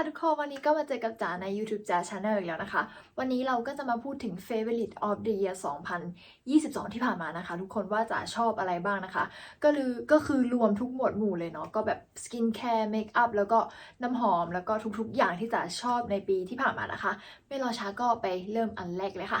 ค่ะทุกคนวันนี้ก็มาเจอกับจ๋าใน YouTube จ๋า Channel อีกแล้วนะคะ วันนี้เราก็จะมาพูดถึง Favorite of the Year 2022 ที่ผ่านมานะคะ ทุกคนว่าจ๋าชอบอะไรบ้างนะคะ ก็คือก็คือรวมทุกหมวดหมู่เลยเนาะก็แบบสกินแคร์เมคอัพแล้วก็น้ำหอมแล้วก็ทุกๆ อย่างที่จ๋าชอบในปีที่ผ่านมานะคะ ไม่รอช้าก็ไปเริ่มอันแรกเลยค่ะ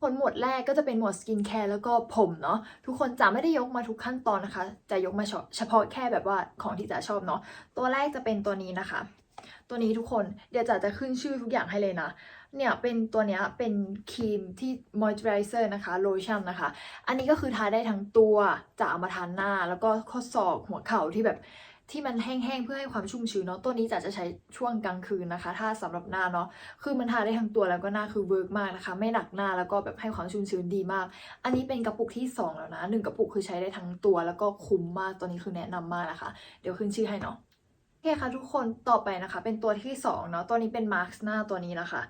ผลหมวดแรกก็จะเป็นหมวดสกินแคร์แล้วก็ผมเนาะทุกคนจะไม่ได้ยกมาทุกขั้นตอนนะคะ จะยกมาเฉพาะแค่แบบว่าของที่จะชอบเนาะตัวแรกจะเป็นตัวนี้นะคะ ตัวนี้ทุกคนเดี๋ยวจะจะขึ้นชื่อทุกอย่างให้เลยนะ เนี่ยเป็นตัวเนี้ยเป็นครีมที่มอยส์เจอไรเซอร์นะคะโลชั่นนะคะ อันนี้ก็คือทาได้ทั้งตัวจะเอามาทานหน้า แล้วก็ข้อศอกหัวเข่าที่แบบที่มันแห้งๆเพื่อให้ความชุ่มชื้นเนาะตัวนี้จะจะใช้ช่วงกลางคืนนะคะ ถ้าสำหรับหน้าเนาะคือมันทาได้ทั้งตัวแล้วก็หน้าคือเวิร์กมากนะคะ ไม่หนักหน้าแล้วก็แบบให้ความชุ่มชื้นดีมาก อันนี้เป็นกระปุกที่สองแล้วนะหนึ่งกระปุกคือใช้ได้ทั้งตัวแล้วก็คุ้มมากตัวนี้คือแนะนำมากนะคะ เดี๋ยวขึ้นชื่อให้เนาะ โอเคค่ะทุกคนต่อไปนะคะ เป็นตัวที่สองเนาะตัวนี้เป็นมาร์คหน้าตัวนี้นะคะ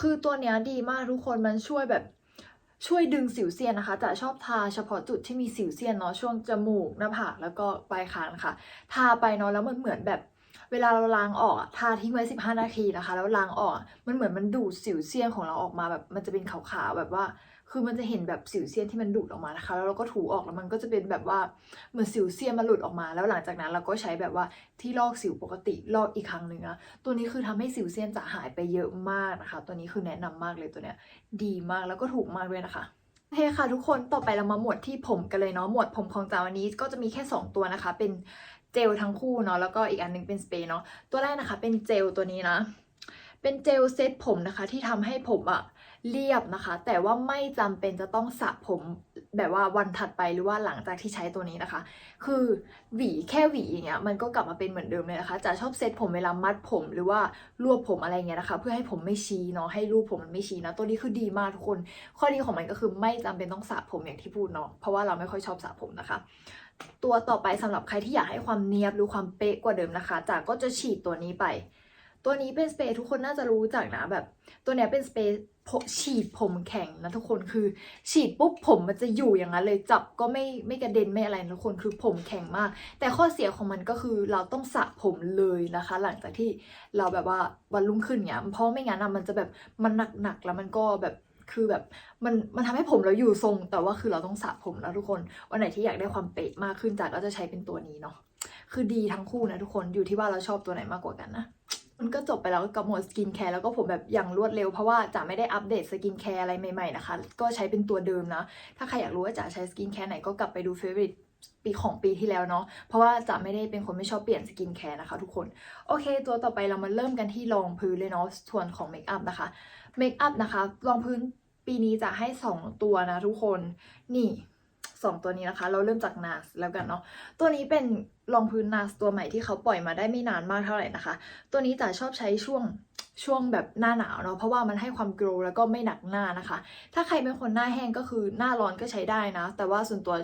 คือตัวเนี้ยดีมากทุกคนมันช่วยแบบช่วยดึงสิวเซียนนะคะ จะชอบทาเฉพาะจุดที่มีสิวเซียนเนาะช่วงจมูกหน้าผากแล้วก็ปลายคางนะคะทาไปเนาะแล้วมันเหมือนแบบเวลาเราล้างออกทาทิ้งไว้ 15 นาทีนะคะ แล้วล้างออกมันเหมือนมันดูดสิวเซียนของเราออกมาแบบมันจะเป็นขาวๆแบบว่า คือมันจะเห็นแบบสิวเซียนที่มันดูดออกมานะคะ แล้วเราก็ถูออกแล้วมันก็จะเป็นแบบว่าเหมือนสิวเซียนมันหลุดออกมา แล้วหลังจากนั้นเราก็ใช้แบบว่าที่ลอกสิวปกติลอกอีกครั้งหนึ่งนะตัวนี้คือทำให้สิวเซียนจะหายไปเยอะมากนะคะ ตัวนี้คือแนะนำมากเลยตัวเนี้ย ดีมากแล้วก็ถูกมากด้วยนะคะโอเคค่ะทุกคนต่อไปเรามาหมวดที่ผมกันเลยเนาะหมวดผมของจาวันนี้ก็จะมีแค่ 2 ตัวนะคะ เป็นเจลทั้งคู่เนาะแล้วก็อีกอันหนึงเป็นสเปรย์เนาะตัวแรกนะคะ เป็นเจลตัวนี้นะ เป็นเจลเซตผมนะคะที่ทำให้ผมอะ เรียบนะคะ แต่ว่าไม่จำเป็นจะต้องสระผมแบบว่าวันถัดไปหรือว่าหลังจากที่ใช้ตัวนี้นะคะ คือหวีแค่หวีอย่างเงี้ยมันก็กลับมาเป็นเหมือนเดิมเลยนะคะจะชอบเซตผมเวลามัดผมหรือว่ารวบผมอะไรเงี้ยนะคะ เพื่อให้ผมไม่ชี้เนาะให้รูปผมมันไม่ชี้นะตัวนี้คือดีมากทุกคน ข้อดีของมันก็คือไม่จำเป็นต้องสระผมอย่างที่พูดเนาะเพราะว่าเราไม่ค่อยชอบสระผมนะคะตัวต่อไปสำหรับใครที่อยากให้ความเนียบหรือความเป๊ะกว่าเดิมนะคะจากก็จะฉีดตัวนี้ไป ตัวนี้เป็นสเปรย์ทุกคนน่าจะรู้จักนะแบบ ตัวเนี้ยเป็นสเปรย์ ฉีดผมแข็งนะทุกคนคือ ฉีดปุ๊บผมมันจะอยู่อย่างนั้นเลยจับก็ไม่ไม่กระเด็นไม่อะไรนะทุกคนคือผมแข็งมาก แต่ข้อเสียของมันก็คือเราต้องสระผมเลยนะคะ หลังจากที่เราแบบว่าวันรุ่งขึ้นเนี่ยเพราะไม่งั้นอะมันจะแบบมันหนักๆแล้วมันก็แบบคือแบบมันมันทำให้ผมเราอยู่ทรง แต่ว่าคือเราต้องสระผมแล้วทุกคน วันไหนที่อยากได้ความเป๊ะมากขึ้นจากก็จะใช้เป็นตัวนี้เนาะคือดีทั้งคู่นะทุกคนอยู่ที่ว่าเราชอบตัวไหนมากกว่ากันนะ มันก็จบไปแล้วกับหมวดสกินแคร์แล้วก็ผมแบบอย่างรวดเร็วเพราะว่าจะไม่ได้อัปเดตสกินแคร์อะไรใหม่ๆนะคะ ก็ใช้เป็นตัวเดิมนะ ถ้าใครอยากรู้ว่าจะใช้สกินแคร์ไหนก็กลับไปดูเฟ v o r i t ปีของปีที่แล้วเนาะ เพราะว่าจะไม่ได้เป็นคนไม่ชอบเปลี่ยนสกินแคร์นะคะทุกคน โอเค ตัวต่อไปเรามาเริ่มกันที่รองพื้นเลยเนาะ ส่วนของเมคอัพนะคะ เมคอัพนะคะรองพื้นปีนี้จะให้ 2 ตัวนะทุกคน นี่ สองตัวนี้นะคะ เราเริ่มจาก NARS แล้วกันเนาะตัวนี้เป็นรองพื้น NARS ตัวใหม่ที่เขาปล่อยมาได้ไม่นานมากเท่าไหร่นะคะ ตัวนี้จะชอบใช้ช่วงช่วงแบบหน้าหนาวเนาะเพราะว่ามันให้ความโกลว์แล้วก็ไม่หนักหน้านะคะ ถ้าใครเป็นคนหน้าแห้งก็คือหน้าร้อนก็ใช้ได้นะ แต่ว่าส่วนตัว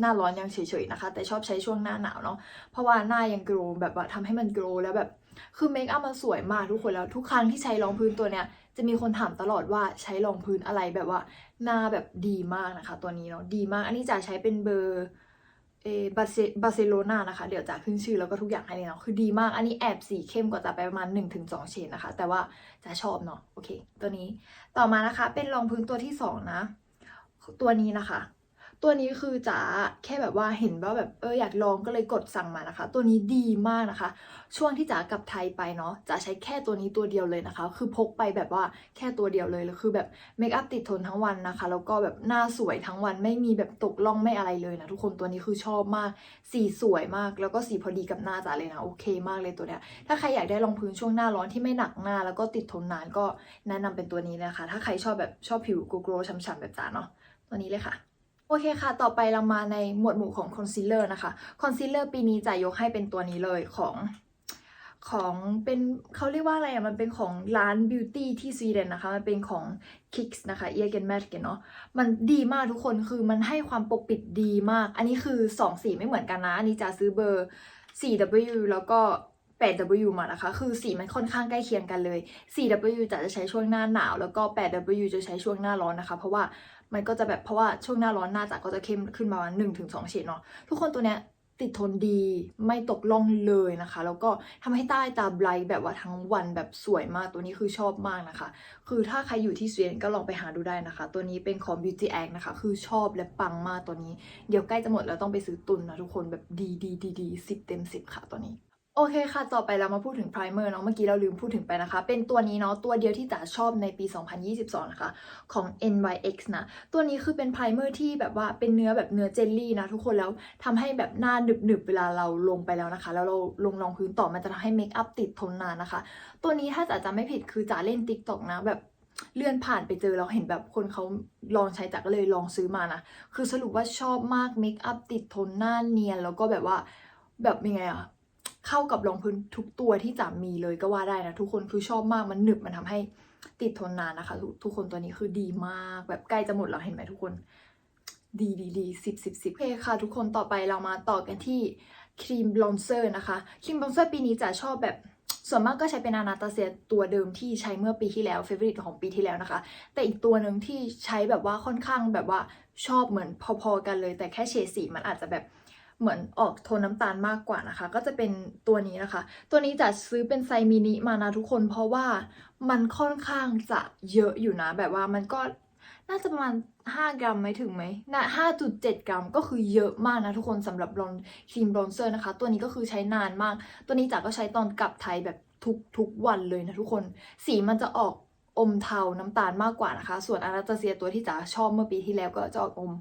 หน้าร้อนยังเฉยๆนะคะ แต่ชอบใช้ช่วงหน้าหนาวเนาะเพราะว่าหน้ายังโกลว์แบบว่าทำให้มันโกลว์แล้วแบบ คือเมคอัพมันสวยมากทุกคนแล้วทุกครั้งที่ใช้รองพื้นตัวเนี้ยจะมีคนถามตลอดว่าใช้รองพื้นอะไรแบบว่าหน้าแบบดีมากนะคะ ตัวนี้เนาะดีมาก อันนี้จะใช้เป็นเบอร์เอบาเซบาร์เซโลนานะคะ เดี๋ยวจะขึ้นชื่อแล้วก็ทุกอย่างให้เลยเนาะคือดีมากอันนี้แอบสีเข้มกว่าจะไปประมาณ 1-2 เฉดนะคะ แต่ว่าจะชอบเนาะโอเค ตัวนี้ต่อมานะคะเป็นรองพื้นตัวที่ 2 นะ ตัวนี้นะคะ ตัวนี้คือจ๋าแค่แบบว่าเห็นว่าแบบเอออยากลองก็เลยกดสั่งมานะคะ ตัวนี้ดีมากนะคะ ช่วงที่จ๋ากลับไทยไปเนาะจ๋าใช้แค่ตัวนี้ตัวเดียวเลยนะคะ คือพกไปแบบว่าแค่ตัวเดียวเลยแล้วคือแบบเมคอัพติดทนทั้งวันนะคะ แล้วก็แบบหน้าสวยทั้งวันไม่มีแบบตกล่องไม่อะไรเลยนะทุกคนตัวนี้คือชอบมาก สีสวยมาก แล้วก็สีพอดีกับหน้าจ๋าเลยนะโอเคมากเลยตัวเนี้ยถ้าใครอยากได้รองพื้นช่วงหน้าร้อนที่ไม่หนักหน้า แล้วก็ติดทนนานก็แนะนำเป็นตัวนี้นะคะ ถ้าใครชอบแบบชอบผิวโกโกรฉ่ำๆแบบจ๋าเนาะตัวนี้เลยค่ะ โอเคค่ะ ต่อไปเรามาในหมวดหมู่ของคอนซีลเลอร์นะคะ คอนซีลเลอร์ปีนี้จะยกให้เป็นตัวนี้เลยของของเป็นเขาเรียกว่าอะไรอะมันเป็นของร้านบิวตี้ที่สวีเดนนะคะ มันเป็นของ Kicks นะคะ e a g e n m a t กันเนาะมันดีมากทุกคนคือมันให้ความปกปิดดีมาก อันนี้คือ2สีไม่เหมือนกันนะ อันนี้จะซื้อเบอร์ 4W แล้วก็ 8W มานะคะ คือสีมันค่อนข้างใกล้เคียงกันเลย 4W จะจะใช้ช่วงหน้าหนาว แล้วก็ 8W จะใช้ช่วงหน้าร้อนนะคะ เพราะว่า มันก็จะแบบเพราะว่าช่วงหน้าร้อนหน้าจากก็จะเข้มขึ้นมาหนึ่งถึงสองเฉดเนาะทุกคนตัวเนี้ยติดทนดีไม่ตกล่องเลยนะคะ แล้วก็ทำให้ใต้ตาไบรท์แบบว่าทั้งวันแบบสวยมากตัวนี้คือชอบมากนะคะ คือถ้าใครอยู่ที่สวีเดนก็ลองไปหาดูได้นะคะ ตัวนี้เป็นของ Beauty Act นะคะ คือชอบและปังมากตัวนี้ เดี๋ยวใกล้จะหมดแล้วต้องไปซื้อตุนนะทุกคนแบบดีดีดีดีสิบเต็มสิบค่ะตัวนี้ โอเคค่ะ ต่อไปเรามาพูดถึง primer เนาะ เมื่อกี้เราลืมพูดถึงไปนะคะ เป็นตัวนี้เนาะ ตัวเดียวที่จ๋าชอบในปี 2022 นะคะ ของ NYX นะ ตัวนี้คือเป็น primer ที่แบบว่าเป็นเนื้อแบบเนื้อเจลลี่นะ ทุกคน แล้วทำให้แบบหน้าหนึบๆ เวลาเราลงไปแล้วนะคะ แล้วเราลงรองพื้นต่อ มันจะทำให้เมคอัพติดทนนานนะคะ ตัวนี้ถ้าจ๋าจำไม่ผิดคือจ๋าเล่น TikTok นะแบบเลื่อนผ่านไปเจอเราเห็นแบบคนเขาลองใช้จ๋าก็เลยลองซื้อมานะ คือสรุปว่าชอบมากเมคอัพติดทนหน้าเนียนแล้วก็แบบว่าแบบยังไงอะ เข้ากับรองพื้นทุกตัวที่จ๋ามีเลยก็ว่าได้นะทุกคนคือชอบมากมันหนึบมันทำให้ติดทนนานนะคะทุกทุกคนตัวนี้คือดีมากแบบใกล้จะหมดแล้วเห็นไหมทุกคน ดีดีดีสิบสิบสิบโอเคค่ะ ทุกคนต่อไปเรามาต่อกันที่ครีมบลอนเซอร์นะคะครีมบลอนเซอร์ปีนี้จะชอบแบบส่วนมากก็ใช้เป็นอนาตาเซียตัวเดิมที่ใช้เมื่อปีที่แล้วเฟเวอริตของปีที่แล้วนะคะ แต่อีกตัวหนึ่งที่ใช้แบบว่าค่อนข้างแบบว่าชอบเหมือนพอๆกันเลย แต่แค่เฉดสีมันอาจจะแบบ เหมือนออกโทนน้ำตาลมากกว่านะคะ ก็จะเป็นตัวนี้นะคะ ตัวนี้จะซื้อเป็นไซมินิมานะทุกคน เพราะว่ามันค่อนข้างจะเยอะอยู่นะ แบบว่ามันก็น่าจะประมาณ 5 กรัมไหมถึงไหมน่า5.7 กรัมก็คือเยอะมากนะทุกคนสำหรับบลอนครีมบลอนเซอร์นะคะ ตัวนี้ก็คือใช้นานมาก ตัวนี้จ๋าก็ใช้ตอนกลับไทยแบบทุกทุกวันเลยนะทุกคน สีมันจะออกอมเทาน้ำตาลมากกว่านะคะ ส่วนอาราตาเซียตัวที่จ๋าชอบเมื่อปีที่แล้วก็จะออกอม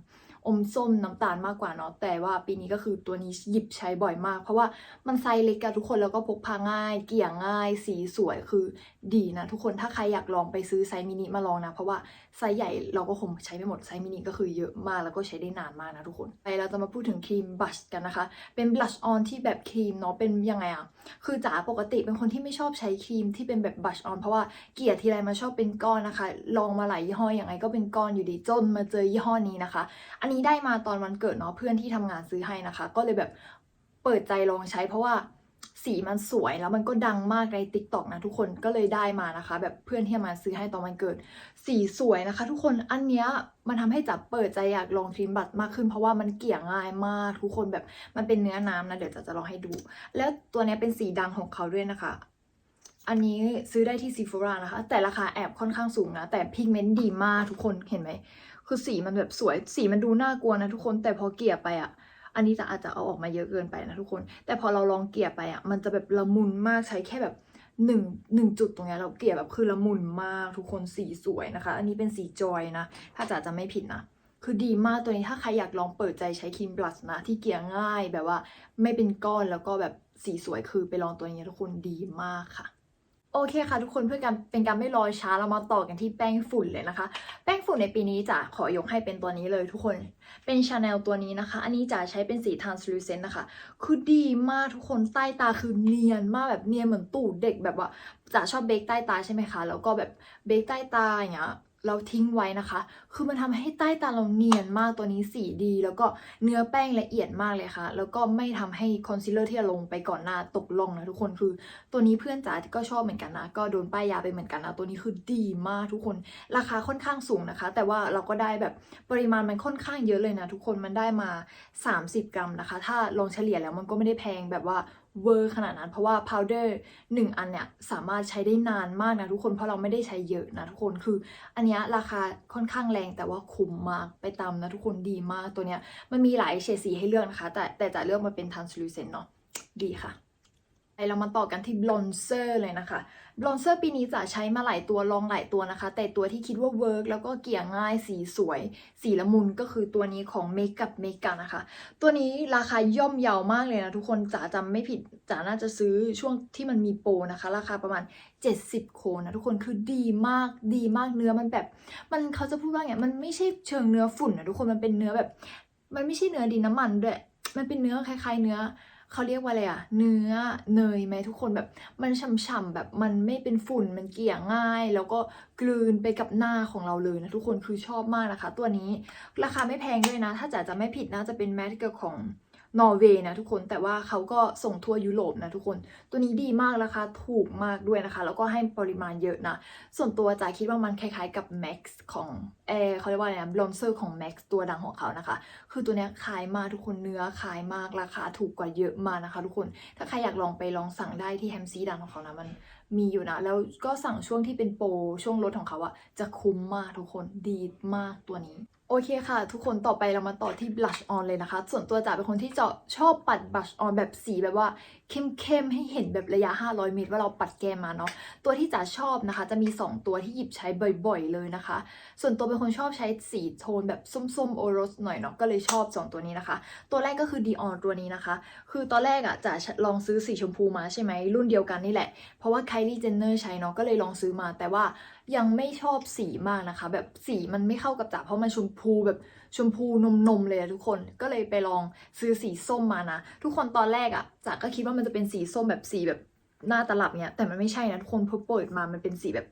อมส้มน้ำตาลมากกว่าเนาะแต่ว่าปีนี้ก็คือตัวนี้หยิบใช้บ่อยมาก เพราะว่ามันไซส์เล็กกันทุกคนแล้วก็พกพาง่าย เกี่ยง่าย สีสวยคือดีนะทุกคนถ้าใครอยากลองไปซื้อไซส์มินิมาลองนะ เพราะว่า ไซส์ใหญ่เราก็คงใช้ไม่หมดไซส์มินิก็คือเยอะมากแล้วก็ใช้ได้นานมากนะทุกคนไปเราจะมาพูดถึงครีมบลัชกันนะคะ เป็นบลัชออนที่แบบครีมเนาะเป็นยังไงอะคือจ๋าปกติเป็นคนที่ไม่ชอบใช้ครีมที่เป็นแบบบลัชออนเพราะว่าเกลี่ยทีไรมันชอบเป็นก้อนนะคะ ลองมาหลายยี่ห้ออย่างไรก็เป็นก้อนอยู่ดีจนมาเจอยี่ห้อนี้นะคะ อันนี้ได้มาตอนวันเกิดเนาะเพื่อนที่ทำงานซื้อให้นะคะ ก็เลยแบบเปิดใจลองใช้เพราะว่า สีมันสวยแล้วมันก็ดังมากใน t ิ k t o k นะทุกคนก็เลยได้มานะคะ แบบเพื่อนที่ทำงาซื้อให้ตอนวันเกิด สีสวยนะคะ ทุกคนอันเนี้ยมันทำให้จับเปิดใจอยากลองครีมบัตมากขึ้นเพราะว่ามันเกลี่ยง่ายมากทุกคนแบบมันเป็นเนื้อน้ำนะเดี๋ยวจะจะลองให้ดู แล้วตัวเนี้ยเป็นสีดังของเขาด้วยนะคะ อันนี้ซื้อได้ที่ซีฟรานะคะ แต่ราคาแอบค่อนข้างสูงนะ แต่พิกเมนต์ดีมากทุกคนเห็นไหมคือสีมันแบบสวยสีมันดูน่ากลัวนะทุกคนแต่พอเกลี่ยไปอะ อันนี้จะอาจจะเอาออกมาเยอะเกินไปนะทุกคน แต่พอเราลองเกลี่ยไปอะมันจะแบบละมุนมากใช้แค่แบบหนึ่งหนึ่งจุดตรงเนี้ยเราเกลี่ยแบบคือละมุนมากทุกคนสีสวยนะคะ อันนี้เป็นสีจอยนะ ถ้าจ๋าจะไม่ผิดนะ คือดีมากตัวนี้ถ้าใครอยากลองเปิดใจใช้ครีมบลัชนะ ที่เกลี่ยง่ายแบบว่าไม่เป็นก้อนแล้วก็แบบสีสวยคือไปลองตัวนี้ทุกคนดีมากค่ะ โอเคค่ะทุกคนเพื่อการเป็นการไม่รอช้าเรามาต่อกันที่แป้งฝุ่นเลยนะคะ แป้งฝุ่นในปีนี้จะขอยกให้เป็นตัวนี้เลยทุกคนเป็นชาแนลตัวนี้นะคะ อันนี้จะใช้เป็นสี translucent นะคะ คือดีมากทุกคนใต้ตาคือเนียนมากแบบเนียนเหมือนตูดเด็กแบบว่าจะชอบเบคใต้ตาใช่ไหมคะ แล้วก็แบบเบคใต้ตาอย่างเงี้ย เราทิ้งไว้นะคะ คือมันทำให้ใต้ตาเราเนียนมากตัวนี้สีดี แล้วก็เนื้อแป้งละเอียดมากเลยค่ะ แล้วก็ไม่ทำให้คอนซีลเลอร์ที่เราลงไปก่อนหน้าตกลงนะทุกคน คือตัวนี้เพื่อนจ๋าก็ชอบเหมือนกันนะ ก็โดนป้ายยาไปเหมือนกันนะ ตัวนี้คือดีมากทุกคน ราคาค่อนข้างสูงนะคะ แต่ว่าเราก็ได้แบบปริมาณมันค่อนข้างเยอะเลยนะทุกคน มันได้มา 30 กรัมนะคะ ถ้าลองเฉลี่ยแล้วมันก็ไม่ได้แพงแบบว่า เวอร์ขนาดนั้น เพราะว่าพาวเดอร์หนึ่งอันเนี่ยสามารถใช้ได้นานมากนะทุกคนเพราะเราไม่ได้ใช้เยอะนะทุกคนคือ อันนี้ราคาค่อนข้างแรงแต่ว่าคุ้มมากไปตามนะทุกคนดีมากตัวเนี้ยมันมีหลายเฉดสีให้เลือกนะคะ แต่แต่จะเลือกมาเป็น translucent เนาะดีค่ะ เรามาต่อกันที่บลอนเซอร์เลยนะคะบลอนเซอร์ปีนี้จะใช้มาหลายตัวลองหลายตัวนะคะ แต่ตัวที่คิดว่าเวิร์กแล้วก็เกี่ยง่ายสีสวย สีละมุนก็คือตัวนี้ของเมกับเมกานะคะ ตัวนี้ราคาย่อมเยาวมากเลยนะทุกคนจ๋าจำไม่ผิดจ๋าน่าจะซื้อช่วงที่มันมีโปรนะคะ ราคาประมาณ 70 โคนะทุกคนคือดีมากดีมากเนื้อมันแบบ มันเขาจะพูดว่าไงมันไม่ใช่เชิงเนื้อฝุ่นนะทุกคนมันเป็นเนื้อแบบ มันไม่ใช่เนื้อดินน้ำมันด้วยมันเป็นเนื้อคล้ายๆ เนื้อ เขาเรียกว่าอะไรอะเนื้อเนยไหมทุกคนแบบมันฉ่ำๆแบบมันไม่เป็นฝุ่นมันเกี่ยง่าย แล้วก็กลืนไปกับหน้าของเราเลยนะทุกคนคือชอบมากนะคะ ตัวนี้ราคาไม่แพงด้วยนะ ถ้าจ๋าจะไม่ผิดนะจะเป็นแมสกของ นอร์เวย์นะทุกคนแต่ว่าเขาก็ส่งทั่วยุโรปนะทุกคน ตัวนี้ดีมากราคาถูกมากด้วยนะคะ แล้วก็ให้ปริมาณเยอะนะ ส่วนตัวจ๋าคิดว่ามันคล้ายๆกับ Max ของเอเขาเรียกว่าอะไรนะบลอนเซอร์ของ Max ตัวดังของเขานะคะ คือตัวนี้ขายมากทุกคนเนื้อขายมากราคาถูกกว่าเยอะมากนะคะ ทุกคนถ้าใครอยากลองไปลองสั่งได้ที่แฮมซีดังของเขานะมันมีอยู่นะ แล้วก็สั่งช่วงที่เป็นโปรช่วงลดของเขาอะจะคุ้มมากทุกคนดีมากตัวนี้ โอเคค่ะ ทุกคนต่อไปเรามาต่อที่ blush on เลยนะคะ ส่วนตัวจ๋าเป็นคนที่จะชอบปัด blush on แบบสีแบบว่าเข้มๆให้เห็นแบบระยะ 500 เมตร ว่าเราปัดแก้มมาเนาะตัวที่จ๋าชอบนะคะ จะมี 2 ตัวที่หยิบใช้บ่อย ๆ เลยนะคะ ส่วนตัวเป็นคนชอบใช้สีโทนแบบส้มๆโอรสหน่อยเนาะก็เลยชอบ 2 ตัวนี้นะคะ ตัวแรกก็คือ Dior ตัวนี้นะคะ คือตอนแรกอะจ๋าลองซื้อสีชมพูมาใช่ไหมรุ่นเดียวกันนี่แหละเพราะว่า Kylie Jenner ใช้เนาะก็เลยลองซื้อมาแต่ว่า ยังไม่ชอบสีมากนะคะ แบบสีมันไม่เข้ากับจ๋าเพราะมันชมพูแบบชมพูนมๆเลยทุกคนก็เลยไปลองซื้อสีส้มมานะ ทุกคนตอนแรกอะจ๋าก็คิดว่ามันจะเป็นสีส้มแบบสีแบบหน้าตลับเนี่ยแต่มันไม่ใช่นะทุกคนพอเปิดมามันเป็นสีแบบ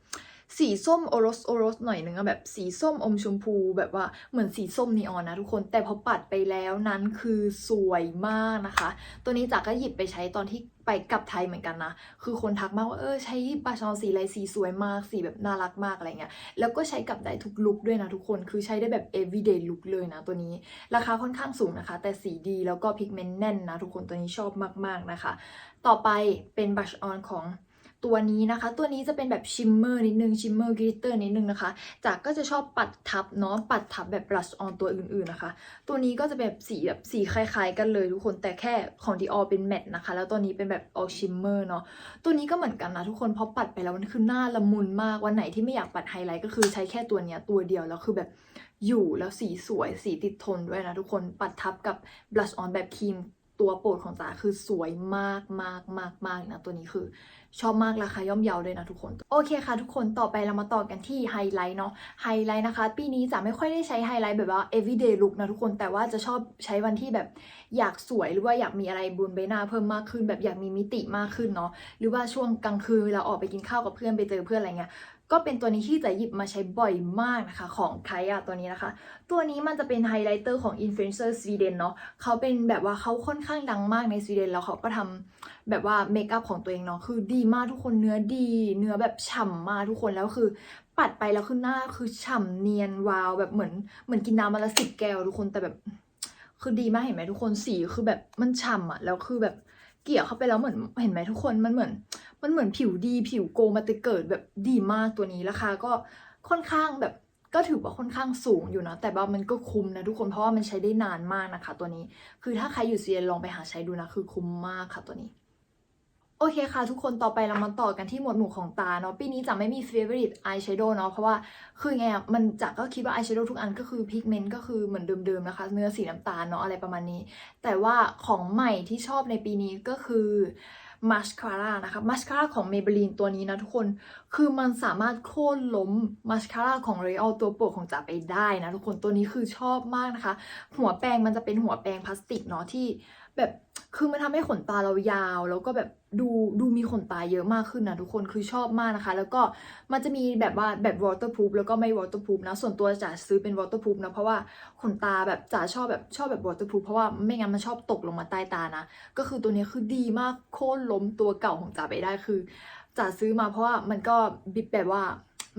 สีส้มโอรสโอรสหน่อยนึงอะแบบสีส้มอมชมพูแบบว่าเหมือนสีส้มนีออนนะทุกคนแต่พอปัดไปแล้วนั้นคือสวยมากนะคะ ตัวนี้จ๋าก็หยิบไปใช้ตอนที่ ไปกับไทยเหมือนกันนะ คือคนทักมากว่าเออใช้บาชอนสีอะไรสีสวยมากสีแบบน่ารักมากอะไรเงี้ย แล้วก็ใช้กับได้ทุกลุคด้วยนะทุกคน คือใช้ได้แบบ everyday look เลยนะตัวนี้ ราคาค่อนข้างสูงนะคะ แต่สีดีแล้วก็พิกเมนต์แน่นนะทุกคนตัวนี้ชอบมากๆนะคะ ต่อไปเป็นบัชออนของ ตัวนี้นะคะ ตัวนี้จะเป็นแบบชิมเมอร์นิดนึงชิมเมอร์กริตเตอร์นิดนึงนะคะจากก็จะชอบปัดทับเนาะปัดทับแบบบลัชออนตัวอื่นๆนะคะ ตัวนี้ก็จะแบบสีแบบสีคล้ายๆ กันเลยทุกคนแต่แค่ของ Dior เป็นแมตต์นะคะ แล้วตัวนี้เป็นแบบออชิมเมอร์เนาะตัวนี้ก็เหมือนกันนะทุกคนพอปัดไปแล้วมันคือหน้าละมุนมากวันไหนที่ไม่อยากปัดไฮไลท์ก็คือใช้แค่ตัวเนี้ยตัวเดียวแล้วคือแบบอยู่แล้วสีสวยสีติดทนด้วยนะทุกคนปัดทับกับบลัชออนแบบครีม ตัวโปรดของจ๋าคือสวยมากมากมากมากนะตัวนี้คือชอบมากราคาย่อมเยาเลยนะทุกคน โอเคค่ะทุกคนต่อไปเรามาต่อกันที่ไฮไลท์เนาะไฮไลท์นะคะ ปีนี้จะไม่ค่อยได้ใช้ไฮไลท์แบบว่า everyday look นะทุกคนแต่ว่าจะชอบใช้วันที่แบบอยากสวยหรือว่าอยากมีอะไรบนใบหน้าเพิ่มมากขึ้น แบบอยากมีมิติมากขึ้นเนาะหรือว่าช่วงกลางคืนเวลาออกไปกินข้าวกับเพื่อนไปเจอเพื่อนอะไรเงี้ย ก็เป็นตัวนี้ที่จะหยิบมาใช้บ่อยมากนะคะของไคอะตัวนี้นะคะ ตัวนี้มันจะเป็นไฮไลท์เตอร์ของอินฟลูเอนเซอร์สวีเดนเนาะเขาเป็นแบบว่าเขาค่อนข้างดังมากในสวีเดนแล้วเขาก็ทำแบบว่าเมคอัพของตัวเองเนาะคือดีมากทุกคนเนื้อดี เนื้อแบบฉ่ำมากทุกคนแล้วคือปัดไปแล้วคือหน้าคือฉ่ำเนียนวาวแบบเหมือนเหมือนกินน้ำมาละสิบแก้วทุกคนแต่แบบคือดีมากเห็นไหมทุกคนสีคือแบบมันฉ่ำอะแล้วคือแบบเกี่ยวเข้าไปแล้วเหมือนเห็นไหมทุกคนมันเหมือน มันเหมือนผิวดีผิวโกมาติเกิดแบบดีมากตัวนี้ราคาก็ค่อนข้างแบบก็ถือว่าค่อนข้างสูงอยู่นะ แต่ว่ามันก็คุ้มนะทุกคนเพราะว่ามันใช้ได้นานมากนะคะ ตัวนี้ คือถ้าใครอยู่ซีเรียลองไปหาใช้ดูนะ คือคุ้มมากค่ะตัวนี้โอเคค่ะ ทุกคนต่อไปเรามาต่อกันที่หมวดหมู่ของตาเนาะปีนี้จะไม่มี favorite eyeshadow เนาะเพราะว่าคือไงอะมันจะก็คิดว่า eyeshadow ทุกอันก็คือ pigment ก็คือเหมือนเดิมๆนะคะ เนื้อสีน้ำตาลเนาะอะไรประมาณนี้ แต่ว่าของใหม่ที่ชอบในปีนี้ก็คือ มาสคาร่านะคะมาสคาร่าของ Maybelline ตัวนี้นะทุกคน คือมันสามารถโค่นล้มมาสคาร่าของ L'Oreal ตัวโปรดของจ๋าไปได้นะทุกคนตัวนี้คือชอบมากนะคะ หัวแปรงมันจะเป็นหัวแปรงพลาสติกเนาะที่แบบคือมันทำให้ขนตาเรายาว แล้วก็แบบดูดูมีขนตาเยอะมากขึ้นนะทุกคนคือชอบมากนะคะ แล้วก็มันจะมีแบบว่าแบบ waterproof แล้วก็ไม่ waterproof นะ ส่วนตัวจ๋าซื้อเป็น waterproof นะ เพราะว่าขนตาแบบจ๋าชอบแบบชอบแบบ waterproof เพราะว่าไม่งั้นมันชอบตกลงมาใต้ตานะ ก็คือตัวนี้คือดีมากโค่นล้มตัวเก่าของจ๋าไปได้คือ จ๋าซื้อมาเพราะว่ามันก็บิบแบบว่า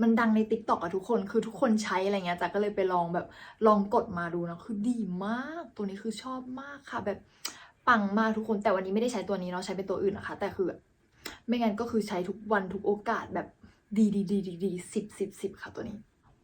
มันดังใน t ิ k t o k อะทุกคนคือทุกคนใช้อะไรเงี้ยจ๋าก็เลยไปลองแบบลองกดมาดูนะคือดีมากตัวนี้คือชอบมากค่ะ แบบปังมากทุกคนแต่วันนี้ไม่ได้ใช้ตัวนี้เนาะใช้เป็นตัวอื่นนะคะ แต่คือ ไม่งั้นก็คือใช้ทุกวันทุกโอกาสแบบดีดีดีดีดีสิบสิบสิบค่ะตัวนี้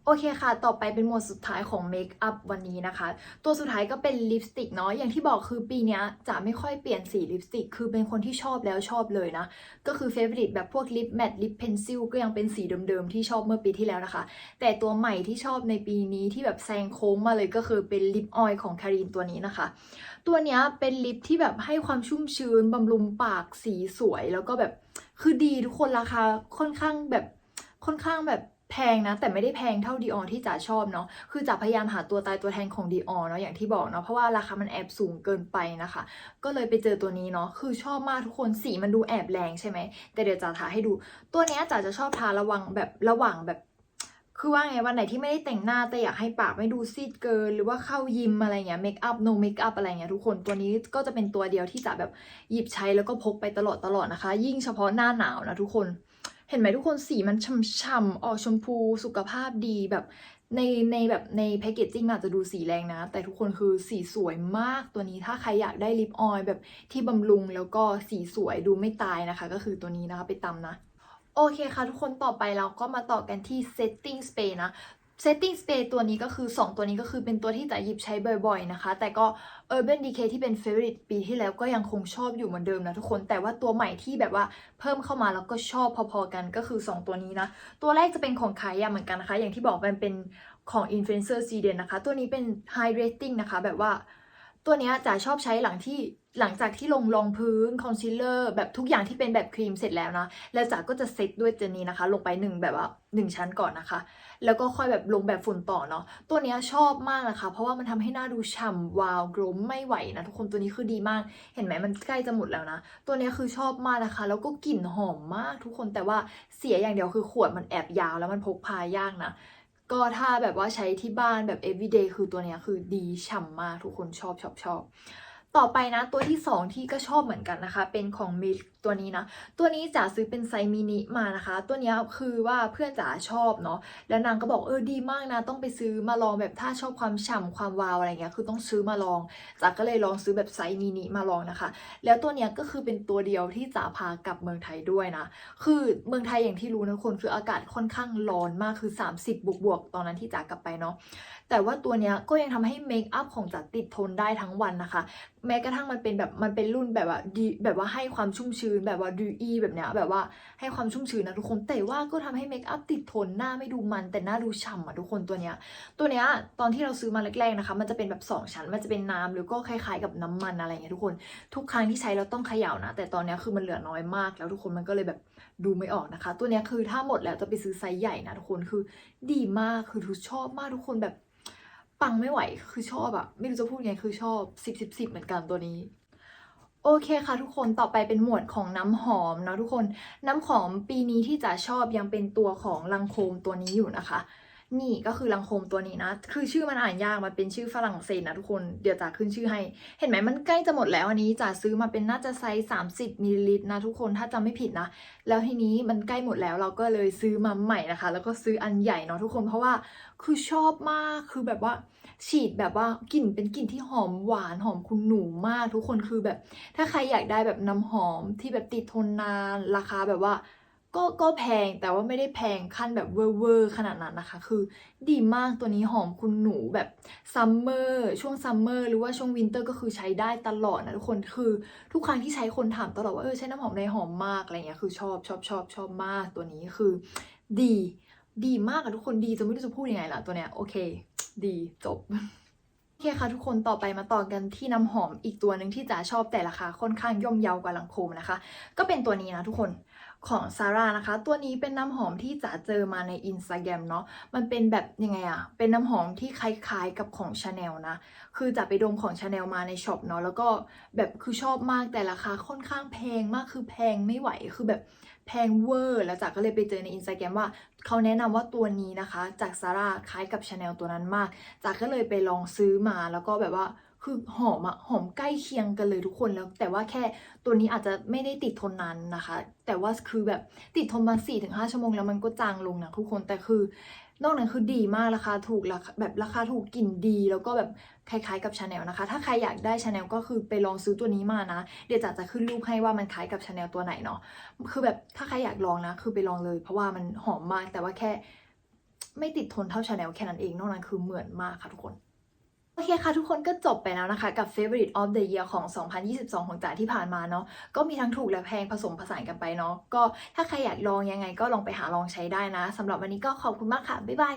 โอเคค่ะ ต่อไปเป็นหมวดสุดท้ายของเมคอัพวันนี้นะคะ ตัวสุดท้ายก็เป็นลิปสติกเนาะ อย่างที่บอกคือปีนี้จะไม่ค่อยเปลี่ยนสีลิปสติก คือเป็นคนที่ชอบแล้วชอบเลยนะ ก็คือเฟ v o r i t e แบบพวกลิปแมตต์ลิปเพนซิลก็ยังเป็นสีเดิมๆที่ชอบเมื่อปีที่แล้วนะคะ แต่ตัวใหม่ที่ชอบในปีนี้ที่แบบแซงโค้งมาเลยก็คือเป็นลิปออยล์ของคารีนตัวนี้นะคะ ตัวนี้เป็นลิปที่แบบให้ความชุ่มชื้นบำรุงปากสีสวย แล้วก็แบบคือดีทุกคนราคาค่อนข้างแบบค่อนข้างแบบ แพงนะ แต่ไม่ได้แพงเท่าดีออที่จ๋าชอบเนาะคือจ๋าพยายามหาตัวตายตัวแทนของดีออเนาะอย่างที่บอกเนาะเพราะว่าราคามันแอบสูงเกินไปนะคะ ก็เลยไปเจอตัวนี้เนาะคือชอบมากทุกคนสีมันดูแอบแรงใช่ไหมแต่เดี๋ยวจ๋าทาให้ดู ตัวนี้จ๋าจะชอบทาระวังแบบระหว่างแบบคือว่าไงวันไหนที่ไม่ได้แต่งหน้าแต่อยากให้ปากไม่ดูซีดเกิน หรือว่าเข้ายิมอะไรเงี้ยเมคอัพโนเมคอัพอะไรเงี้ยทุกคนตัวนี้ก็จะเป็นตัวเดียวที่จะแบบหยิบใช้แล้วก็พกไปตลอดตลอดนะคะ ยิ่งเฉพาะหน้าหนาวนะทุกคน ห็นไหมทุกคนสีมันฉ่ำๆออกชมพูสุขภาพดีแบบในในแบบในแพคเกจจิ้งอาจจะดูสีแรงนะ แต่ทุกคนคือสีสวยมากตัวนี้ถ้าใครอยากได้ลิปออยล์แบบที่บำรุงแล้วก็สีสวยดูไม่ตายนะคะ ก็คือตัวนี้นะคะไปตำนะ โอเคค่ะทุกคนต่อไปเราก็มาต่อกันที่ setting spray นะ setting spray ตัวนี้ก็คือ 2 ตัวนี้ก็คือเป็นตัวที่จะหยิบใช้บ่อยๆนะคะ แต่ก็ urban decay ที่เป็น favorite ปีที่แล้วก็ยังคงชอบอยู่เหมือนเดิมนะทุกคน แต่ว่าตัวใหม่ที่แบบว่าเพิ่มเข้ามาแล้วก็ชอบพอๆกันก็คือ 2 ตัวนี้นะ ตัวแรกจะเป็นของขายยาเหมือนกันนะคะ อย่างที่บอกมันเป็นของ influencer c d n นะคะ ตัวนี้เป็น high rating นะคะ แบบว่าตัวเนี้ยจ๋าชอบใช้หลังที่ หลังจากที่ลงรองพื้นคอนซีลเลอร์แบบทุกอย่างที่เป็นแบบครีมเสร็จแล้วนะ แล้วจ๋าก็จะเซตด้วยตัวนี้นะคะ ลงไปหนึ่งแบบว่าหนึ่งชั้นก่อนนะคะ แล้วก็ค่อยแบบลงแบบฝุ่นต่อเนาะตัวนี้ชอบมากนะคะ เพราะว่ามันทำให้หน้าดูฉ่ำวาวกลมไม่ไหวนะทุกคนตัวนี้คือดีมาก เห็นไหมมันใกล้จะหมดแล้วนะ ตัวนี้คือชอบมากนะคะ แล้วก็กลิ่นหอมมากทุกคนแต่ว่าเสียอย่างเดียวคือขวดมันแอบยาวแล้วมันพกพายากนะก็ถ้าแบบว่าใช้ที่บ้านแบบ everyday คือตัวนี้คือดีฉ่ำมากทุกคนชอบชอบชอบ ต่อไปนะตัวที่ 2 ที่ก็ชอบเหมือนกันนะคะ เป็นของมิล ตัวนี้นะ ตัวนี้จ๋าซื้อเป็นไซมินิมานะคะ ตัวนี้คือว่าเพื่อนจ๋าชอบเนาะ แล้วนางก็บอกเออดีมากนะ ต้องไปซื้อมาลองแบบถ้าชอบความฉ่ำความวาวอะไรเงี้ย คือต้องซื้อมาลอง จ๋าก็เลยลองซื้อแบบไซมินิมาลองนะคะ แล้วตัวนี้ก็คือเป็นตัวเดียวที่จ๋าพากลับเมืองไทยด้วยนะ คือเมืองไทยอย่างที่รู้นะทุกคนคืออากาศค่อนข้างร้อนมาก คือ 30 บวกบวกๆตอนนั้นที่จ๋ากลับไปเนาะ แต่ว่าตัวนี้ก็ยังทำให้เมคอัพของจ๋าติดทนได้ทั้งวันนะคะ แม้กระทั่งมันเป็นแบบมันเป็นรุ่นแบบว่าดีแบบว่าให้ความชุ่มชื้นแบบว่าดูอีแบบเนี้ยแบบว่าให้ความชุ่มชื้นนะทุกคนแต่ว่าก็ทำให้เมคอัพติดทนหน้าไม่ดูมัน แต่หน้าดูฉ่ำอะทุกคนตัวเนี้ยตัวเนี้ยตอนที่เราซื้อมาแรกๆนะคะ มันจะเป็นแบบ 2 ชั้นมันจะเป็นน้ำหรือก็คล้ายๆกับน้ำมันอะไรเงี้ยทุกคนทุกครั้งที่ใช้เราต้องเขย่านะ แต่ตอนเนี้ยคือมันเหลือน้อยมาก แล้วทุกคนมันก็เลยแบบดูไม่ออกนะคะ ตัวเนี้ยคือถ้าหมดแล้วจะไปซื้อไซส์ใหญ่นะทุกคนคือดีมากคือทุกชอบมากทุกคนแบบปังไม่ไหวคือชอบอะไม่รู้จะพูดไงคือชอบสิบสิบสิบเหมือนกันตัวนี้ โอเคค่ะทุกคนต่อไปเป็นหมวดของน้ำหอมนะทุกคน น้ำหอมปีนี้ที่จ๋าชอบยังเป็นตัวของลังโคมตัวนี้อยู่นะคะ นี่ก็คือลังโคมตัวนี้นะ คือชื่อมันอ่านยาก มันเป็นชื่อฝรั่งเศสนะทุกคน เดี๋ยวจ๋าขึ้นชื่อให้ เห็นไหมมันใกล้จะหมดแล้วอันนี้จ๋าซื้อมาเป็นน่าจะไซส์30มิลลิลิตรนะทุกคน ถ้าจำไม่ผิดนะ แล้วทีนี้มันใกล้หมดแล้วเราก็เลยซื้อมาใหม่นะคะ แล้วก็ซื้ออันใหญ่เนาะทุกคน เพราะว่าคือชอบมาก คือแบบว่าฉีดแบบว่ากลิ่นเป็นกลิ่นที่หอมหวานหอมคุณหนูมากทุกคน คือแบบ ถ้าใครอยากได้แบบน้ำหอมที่แบบติดทนนาน ราคาแบบว่า ก็ก็แพงแต่ว่าไม่ได้แพงขั้นแบบเวอร์เวอร์ขนาดนั้นนะคะ คือดีมากตัวนี้หอมคุณหนูแบบซัมเมอร์ช่วงซัมเมอร์หรือว่าช่วงวินเตอร์ก็คือใช้ได้ตลอดนะทุกคนคือทุกครั้งที่ใช้คนถามตลอดว่าเออใช้น้ำหอมในหอมมากอะไรเงี้ยคือชอบชอบชอบชอบมากตัวนี้คือ ดี ดีมากอะทุกคนดีจะไม่รู้จะพูดยังไงละตัวเนี้ยโอเค ดีจบโอเคค่ะทุกคนต่อไปมาต่อกันที่น้ำหอมอีกตัวหนึ่งที่จ๋าชอบแต่ราคาค่อนข้างย่อมเยาวกว่าลังโคมนะคะ ก็เป็นตัวนี้นะทุกคน ของซาร่านะคะ ตัวนี้เป็นน้ำหอมที่จ๋าเจอมาในอินสตาแกรมเนาะ มันเป็นแบบยังไงอะเป็นน้ำหอมที่คล้ายๆกับของชาแนลนะ คือจ๋าไปดมของชาแนลมาในช็อปเนาะ แล้วก็แบบคือชอบมากแต่ราคาค่อนข้างแพงมาก คือแพงไม่ไหว คือแบบแพงเวอร์ แล้วจ๋าก็เลยไปเจอในอินสตาแกรมว่าเขาแนะนำว่าตัวนี้นะคะ จากซาร่าคล้ายกับชาแนลตัวนั้นมากจากก็เลยไปลองซื้อมาแล้วก็แบบว่า คือหอมอะหอมใกล้เคียงกันเลยทุกคนแล้ว แต่ว่าแค่ตัวนี้อาจจะไม่ได้ติดทนนานนะคะ แต่ว่าคือแบบติดทนมา4-5ถึงห้าชั่วโมงแล้วมันก็จางลงนะทุกคนแต่คือนอกนั้นคือดีมากราคาถูกราคาแบบราคาถูกกลิ่นดี แล้วก็แบบคล้ายๆกับชาแนลนะคะ ถ้าใครอยากได้ชาแนลก็คือไปลองซื้อตัวนี้มานะ เดี๋ยวจ๋าจะขึ้นรูปให้ว่ามันคล้ายกับชาแนลตัวไหนเนาะคือแบบถ้าใครอยากลองนะ คือไปลองเลย เพราะว่ามันหอมมากแต่ว่าแค่ ไม่ติดทนเท่าชาแนลแค่นั้นเองนอกนั้นคือเหมือนมากค่ะทุกคน โอเคค่ะ ทุกคนก็จบไปแล้วนะคะ กับ Favorite of the Year ของ 2022 ของจ๋าที่ผ่านมาเนาะก็มีทั้งถูกและแพงผสมผสานกันไปเนาะก็ถ้าใครอยากลองยังไงก็ลองไปหาลองใช้ได้นะสำหรับวันนี้ก็ขอบคุณมากค่ะ บ๊ายบาย